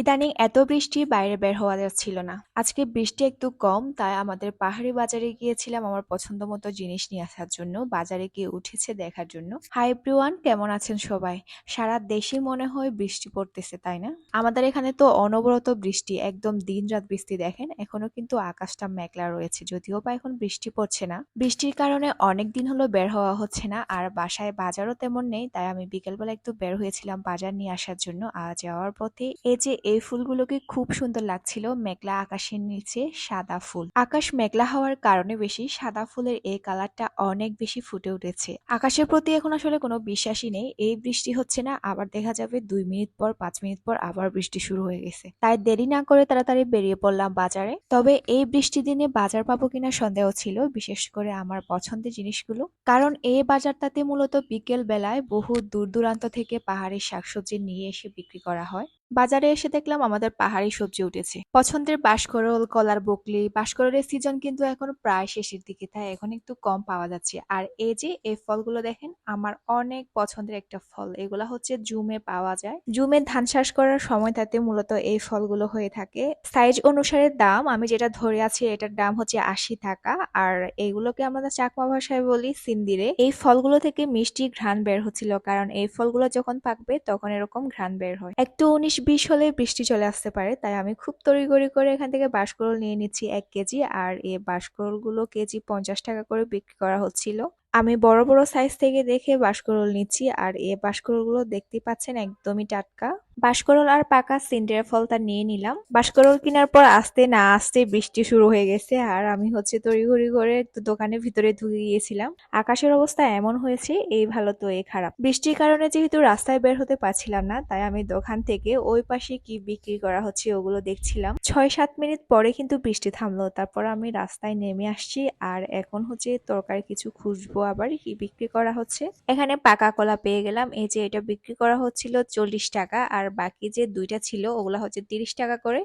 ইদানিং এত বৃষ্টি বাইরে বের হওয়া যাচ্ছিল না। আজকে বৃষ্টি একটু কম, তাই আমাদের পাহাড়ি বাজারে গিয়েছিলাম আমার পছন্দ মতো জিনিস নিয়ে আসার জন্য। বাজারে গিয়ে উঠেছে দেখার জন্য। হাই এভরিওয়ান, কেমন আছেন সবাই? সারা দেশে মনে হয় বৃষ্টি পড়তেছে, তাই না? আমাদের এখানে তো অনবরত বৃষ্টি, একদম দিন রাত বৃষ্টি দেখেন। এখনও কিন্তু আকাশটা মেঘলা রয়েছে, যদিও বা এখন বৃষ্টি পড়ছে না। বৃষ্টির কারণে অনেক দিন হলো বের হওয়া হচ্ছে না, আর বাসায় বাজারও তেমন নেই, তাই আমি বিকেলবেলা একটু বের হয়েছিলাম বাজার নিয়ে আসার জন্য। আর যাওয়ার পথে এই যে এই ফুলগুলোকে খুব সুন্দর লাগছিল মেঘলা আকাশের নিচে সাদা ফুল। আকাশ মেঘলা হওয়ার কারণে বেশি সাদা ফুলের এই কালারটা অনেক বেশি ফুটে উঠেছে। আকাশের প্রতি এখন আসলে কোনো বিশ্বাসই নেই। এই বৃষ্টি হচ্ছে না, আবার দেখা যাবে দুই মিনিট পর, পাঁচ মিনিট পর আবার বৃষ্টি শুরু হয়ে গেছে। তাই দেরি না করে তাড়াতাড়ি বেরিয়ে পড়লাম বাজারে। তবে এই বৃষ্টি দিনে বাজার পাবো কিনা সন্দেহ ছিল, বিশেষ করে আমার পছন্দের জিনিসগুলো। কারণ এই বাজারটাতে মূলত বিকেল বেলায় বহু দূর দূরান্ত থেকে পাহাড়ের শাকসবজি নিয়ে এসে বিক্রি করা হয়। বাজারে এসে দেখলাম আমাদের পাহাড়ি সবজি উঠেছে। পছন্দের বাঁশকরল, কলার বকলি, বাঁশকরলের সিজন কিন্তু এখন প্রায় শেষের দিকে, তাই এখন একটু কম পাওয়া যাচ্ছে। আর এই যে, এই ফলগুলো দেখেন, আমার অনেক পছন্দের একটা ফল। এগুলা হচ্ছে জুমে পাওয়া যায়। জুমে ধান চাষ করার সময়টাতে মূলত এই ফলগুলো হয়ে থাকে। সাইজ অনুসারে দাম, আমি যেটা ধরে আছি এটার দাম হচ্ছে আশি টাকা। আর এইগুলোকে আমরা চাকমা ভাষায় বলি সিন্দিরে। এই ফলগুলো থেকে মিষ্টি ঘ্রাণ বের হচ্ছিল, কারণ এই ফলগুলো যখন পাকবে তখন এরকম ঘ্রাণ বের হয়। একটু উনিশ বিশ হলে বৃষ্টি চলে আসতে পারে, তাই আমি খুব তড়িগড়ি করে এখান থেকে বাঁশকরল নিয়ে নিচ্ছি এক কেজি আর এই বাঁশকরলগুলো কেজি পঞ্চাশ টাকা করে বিক্রি করা হচ্ছিল। আমি বড় বড় সাইজ থেকে দেখে বাঁশকরল নিচ্ছি আর এই বাঁশকরলগুলো দেখতে পাচ্ছেন একদমই টাটকা। বাঁশকরল আর পাকা সিন্ডের ফলটা নিয়ে নিলাম। বাঁশকরল কেনার পর আসতে না আসতে বৃষ্টি শুরু হয়ে গেছে আর আমি হচ্ছে তড়িঘড়ি করে দোকানের ভিতরে ঢুকে গিয়েছিলাম। আকাশের অবস্থা এমন হয়েছে, এই ভালো তো এই খারাপ। বৃষ্টির কারণে যেহেতু রাস্তায় বের হতে পারছিলাম না, তাই আমি দোকান থেকে ওই পাশে কি বিক্রি করা হচ্ছে ওগুলো দেখছিলাম। ছয় সাত মিনিট পরে কিন্তু বৃষ্টি থামলো, তারপর আমি রাস্তায় নেমে আসছি আর এখন হচ্ছে তরকারি কিছু খুঁজবো আবার কি বিক্রি করা হচ্ছে। এখানে পাকা কলা পেয়ে গেলাম, এই যে এটা বিক্রি করা হচ্ছিল চল্লিশ টাকা আর বাকি যে দুইটা ছিল ওগুলা হচ্ছে তিরিশ টাকা করে।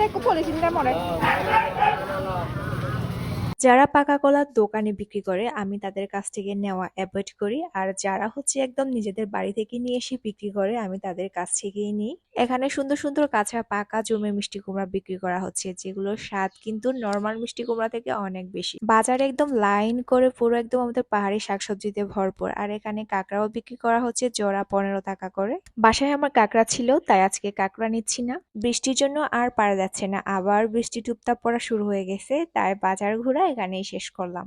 দেখো পলিথিনটা মনে যারা পাকা কলার দোকানে বিক্রি করে, আমি তাদের কাছ থেকে নেওয়া অ্যাভয়েড করি। আর যারা হচ্ছে একদম নিজেদের বাড়ি থেকে নিয়ে এসে বিক্রি করে, আমি তাদের কাছ থেকেই নিই। এখানে সুন্দর সুন্দর কাঁচা পাকা জমে মিষ্টি কুমড়া বিক্রি করা হচ্ছে, যেগুলোর স্বাদ কিন্তু নর্মাল মিষ্টি কুমড়া থেকে অনেক বেশি। বাজারে একদম লাইন করে পুরো একদম আমাদের পাহাড়ি শাকসবজিতে ভরপুর। আর এখানে কাঁকড়াও বিক্রি করা হচ্ছে, জোড়া পনেরো টাকা করে। বাসায় আমার কাঁকড়া ছিল, তাই আজকে কাঁকড়া নিচ্ছি না। বৃষ্টির জন্য আর পারা যাচ্ছে না। আবার বৃষ্টি টুপটাপ পড়া শুরু হয়ে গেছে, তাই বাজার ঘোরা এখানেই শেষ করলাম।